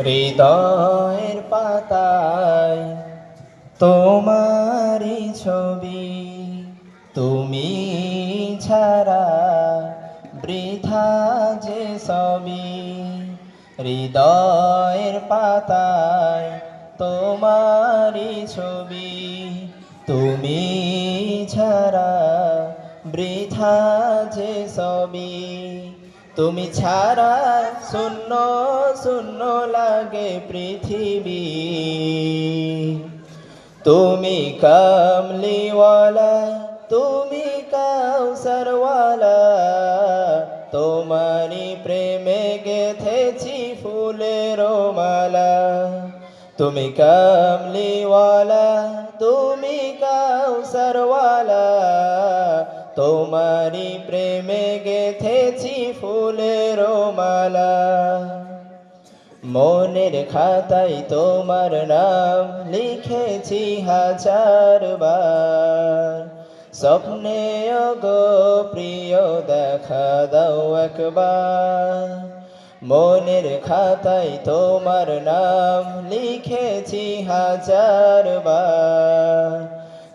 হৃদয়ের পাতায় তোমারই ছবি, তুমি ছাড়া বৃথা যে সবই। হৃদয়ের পাতায় তোমারই ছবি, তুমি ছাড়া বৃথা যে সবই। তুমি ছাড়া শূন্য শূন্য লাগে পৃথিবী। তুমি কামলিওয়ালা, তুমি কাউসারওয়ালা। তোমারি প্রেমে গেথেছি ফুলের মালা। তুমি কামলিওয়ালা, তুমি কাউসারওয়ালা। তোমারি প্রেমে গেথেছি ফুলের মালা। মনের খাতায় তোমার নাম লিখেছি হাজার বার। স্বপ্নে গো প্রিয়, দেখা দাও একবার। মনের খাতায় তোমার নাম লিখেছি হাজার বার।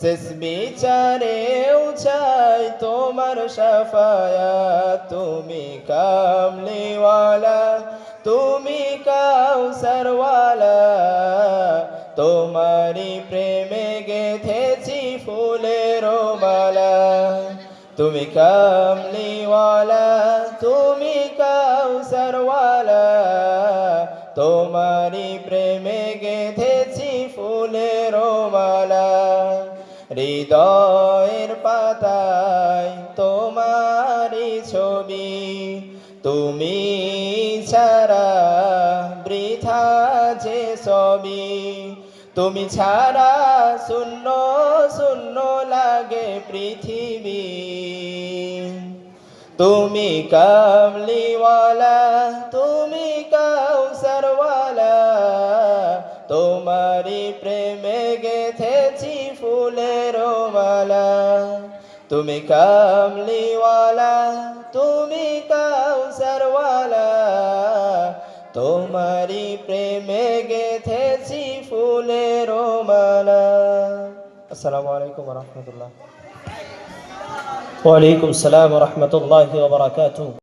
শেষ বিচারেও চাই তোমার সাফায়াত তুমি কামলিওয়ালা, তুমি কাউসারওয়ালা। তোমারি প্রেমে গেথেছি ফুলের মালা। তুমি কামলিওয়ালা, তুমি কাউসারওয়ালা। তোমারি প্রেমে গেথেছি ফুলের মালা। হৃদয়ের পাতায় তোমারি ছবি। তুমি ছাড়া বৃথা যে ছবি। তুমি ছাড়া শূন্য শূন্য লাগে পৃথিবী। তুমি কামলিওয়ালা প্রেমে গেথেছি ফুলের মালা। তুমি কামলিওয়ালা, তুমি কাউসারওয়ালা। তোমারি প্রেমে গেথেছি ফুলের মালা। আসসালামু আলাইকুম রহমতুল্লাহ। ওয়ালাইকুম সালাম রহমতুল্লাহ বারাকাতুহ।